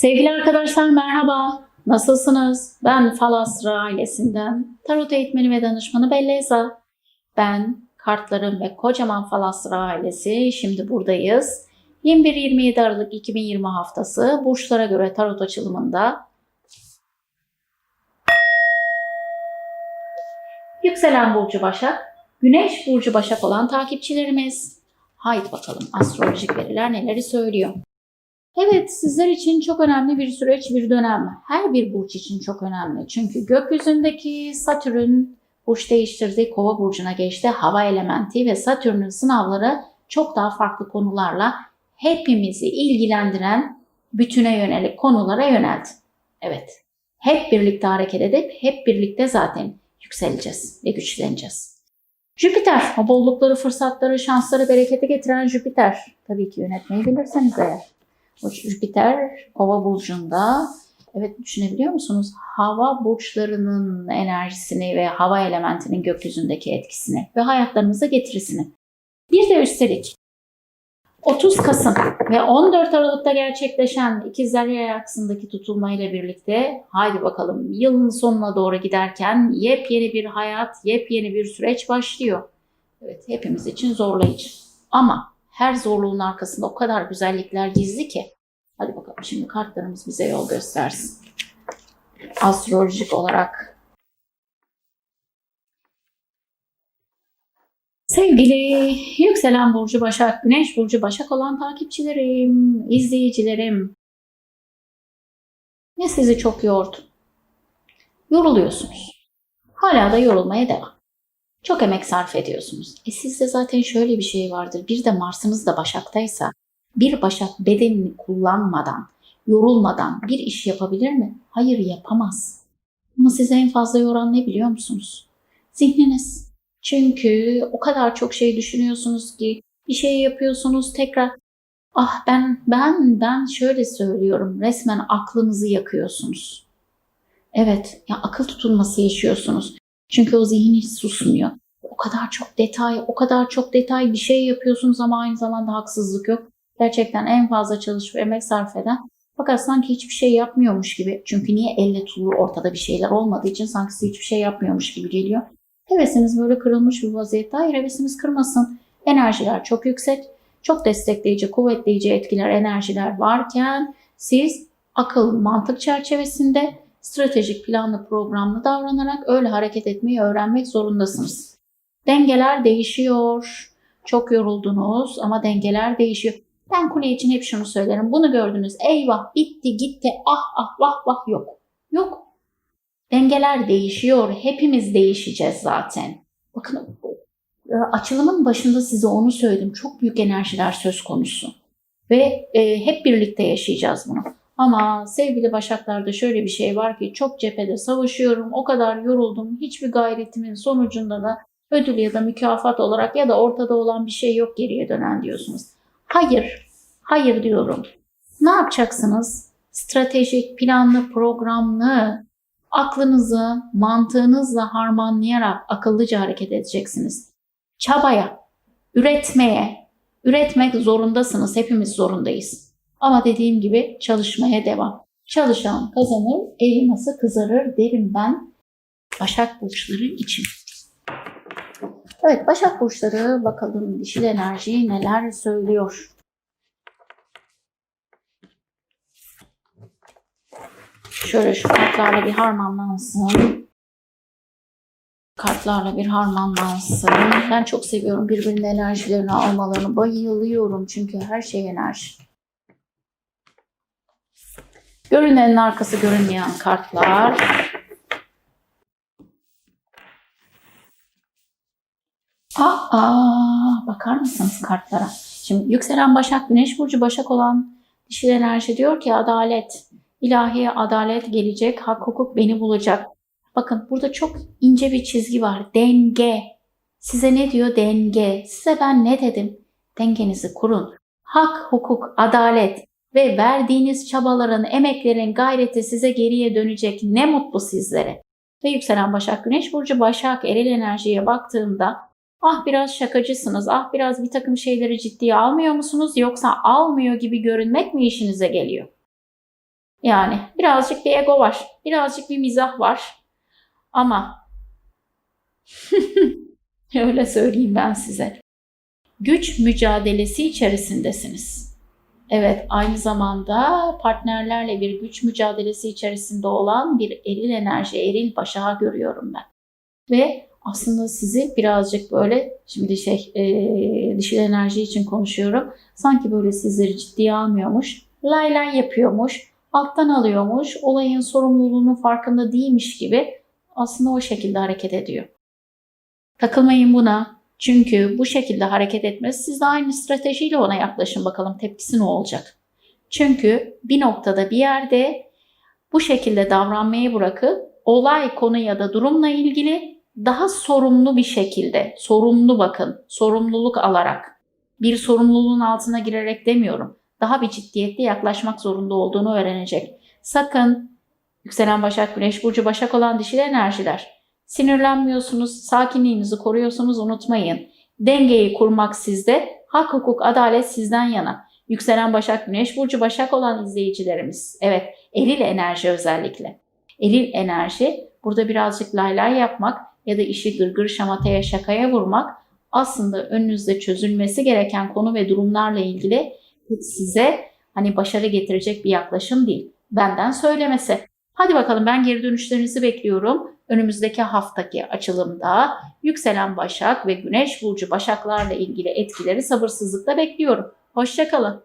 Sevgili arkadaşlar merhaba. Nasılsınız? Ben Falasra ailesinden tarot eğitmeni ve danışmanı Belleza. Ben kartlarım ve kocaman Falasra ailesi şimdi buradayız. 21-27 Aralık 2020 haftası burçlara göre tarot açılımında Yükselen Burcu Başak, Güneş Burcu Başak olan takipçilerimiz. Haydi bakalım astrolojik veriler neleri söylüyor. Evet sizler için çok önemli bir süreç, bir dönem. Her bir burç için çok önemli. Çünkü gökyüzündeki Satürn burç değiştirdi, Kova burcuna geçti. Hava elementi ve Satürn'ün sınavları çok daha farklı konularla hepimizi ilgilendiren bütüne yönelik konulara yöneldi. Evet. Hep birlikte hareket edip hep birlikte zaten yükseleceğiz ve güçleneceğiz. Jüpiter, bollukları, fırsatları, şansları, bereketi getiren Jüpiter. Tabii ki yönetmeyi bilirseniz eğer. Jüpiter Kova burcunda. Evet düşünebiliyor musunuz? Hava burçlarının enerjisini ve hava elementinin gökyüzündeki etkisini ve hayatlarımıza getirisini. Bir de üstelik 30 Kasım ve 14 Aralık'ta gerçekleşen ikizler yay aksındaki tutulmayla birlikte haydi bakalım yılın sonuna doğru giderken yepyeni bir hayat, yepyeni bir süreç başlıyor. Evet hepimiz için zorlayıcı. Ama her zorluğun arkasında o kadar güzellikler gizli ki. Hadi bakalım şimdi kartlarımız bize yol göstersin. Astrolojik olarak. Sevgili yükselen burcu Başak, Güneş burcu Başak olan takipçilerim, izleyicilerim. Ne sizi çok yordu? Yoruluyorsunuz. Hala da yorulmaya devam. Çok emek sarf ediyorsunuz. E sizde zaten şöyle bir şey vardır. Bir de Mars'ınız da Başak'taysa bir Başak bedenini kullanmadan, yorulmadan bir iş yapabilir mi? Hayır yapamaz. Ama size en fazla yoran ne biliyor musunuz? Zihniniz. Çünkü o kadar çok şey düşünüyorsunuz ki bir şey yapıyorsunuz tekrar ah ben ben ben şöyle söylüyorum resmen aklınızı yakıyorsunuz. Evet ya akıl tutulması yaşıyorsunuz. Çünkü o zihin hiç susmuyor. O kadar çok detay, o kadar çok detay bir şey yapıyorsunuz ama aynı zamanda haksızlık yok. Gerçekten en fazla çalışıp emek sarf eden fakat sanki hiçbir şey yapmıyormuş gibi. Çünkü niye elle tutulur ortada bir şeyler olmadığı için sanki size hiçbir şey yapmıyormuş gibi geliyor. Hevesiniz böyle kırılmış bir vaziyette. Hayır hevesiniz kırmasın. Enerjiler çok yüksek. Çok destekleyici, kuvvetleyici etkiler, enerjiler varken siz akıl, mantık çerçevesinde stratejik, planlı, programlı davranarak öyle hareket etmeyi öğrenmek zorundasınız. Dengeler değişiyor. Çok yoruldunuz ama dengeler değişiyor. Ben kule için hep şunu söylerim. Bunu gördünüz. Eyvah bitti gitti ah ah vah vah yok. Yok. Dengeler değişiyor. Hepimiz değişeceğiz zaten. Bakın açılımın başında size onu söyledim. Çok büyük enerjiler söz konusu. Ve e, hep birlikte yaşayacağız bunu. Ama sevgili Başaklar'da şöyle bir şey var ki çok cephede savaşıyorum. O kadar yoruldum. Hiçbir gayretimin sonucunda da ödül ya da mükafat olarak ya da ortada olan bir şey yok geriye dönen diyorsunuz. Hayır, hayır diyorum. Ne yapacaksınız? Stratejik, planlı, programlı, aklınızı mantığınızla harmanlayarak akıllıca hareket edeceksiniz. Çabaya, üretmeye, üretmek zorundasınız. Hepimiz zorundayız. Ama dediğim gibi çalışmaya devam. Çalışan kazanır, elması kızarır derim ben Başak Burçları için. Evet Başak Burçları bakalım dişil enerji neler söylüyor. Şöyle şu kartlarla bir harmanlansın. Kartlarla bir harmanlansın. Ben çok seviyorum birbirinin enerjilerini almalarını. Bayılıyorum çünkü her şey enerji. Görünenin arkası görünmeyen kartlar. Aa, bakar mısınız kartlara? Şimdi yükselen Başak, Güneş Burcu Başak olan dişil enerji diyor ki adalet, ilahi adalet gelecek, hak hukuk beni bulacak. Bakın burada çok ince bir çizgi var. Denge. Size ne diyor? Denge. Size ben ne dedim? Dengenizi kurun. Hak, hukuk, adalet ve verdiğiniz çabaların, emeklerin, gayreti size geriye dönecek. Ne mutlu sizlere. Ve yükselen Başak, Güneş Burcu Başak, eril enerjiye baktığımda ah biraz şakacısınız, ah biraz bir takım şeyleri ciddiye almıyor musunuz yoksa almıyor gibi görünmek mi işinize geliyor? Yani birazcık bir ego var. Birazcık bir mizah var. Ama öyle söyleyeyim ben size. Güç mücadelesi içerisindesiniz. Evet, aynı zamanda partnerlerle bir güç mücadelesi içerisinde olan bir eril enerji, eril başağı görüyorum ben. Ve aslında sizi birazcık böyle, şimdi şey, e, dişil enerji için konuşuyorum. Sanki böyle sizleri ciddiye almıyormuş, lay lay yapıyormuş, alttan alıyormuş, olayın sorumluluğunun farkında değilmiş gibi aslında o şekilde hareket ediyor. Takılmayın buna. Çünkü bu şekilde hareket etmesi siz de aynı stratejiyle ona yaklaşın bakalım tepkisi ne olacak. Çünkü bir noktada bir yerde bu şekilde davranmayı bırakıp olay konu ya da durumla ilgili daha sorumlu bir şekilde, sorumlu bakın, sorumluluk alarak, bir sorumluluğun altına girerek demiyorum. Daha bir ciddiyetli yaklaşmak zorunda olduğunu öğrenecek. Sakın yükselen Başak, Güneş Burcu Başak olan dişil enerjiler Sinirlenmiyorsunuz, sakinliğinizi koruyorsunuz unutmayın. Dengeyi kurmak sizde, hak hukuk adalet sizden yana. Yükselen Başak Güneş Burcu Başak olan izleyicilerimiz. Evet, eril enerji özellikle. Eril enerji burada birazcık lay lay yapmak ya da işi gırgır şamataya şakaya vurmak aslında önünüzde çözülmesi gereken konu ve durumlarla ilgili size hani başarı getirecek bir yaklaşım değil. Benden söylemesi. Hadi bakalım ben geri dönüşlerinizi bekliyorum. Önümüzdeki haftaki açılımda yükselen Başak ve Güneş Burcu Başaklarla ilgili etkileri sabırsızlıkla bekliyorum. Hoşçakalın.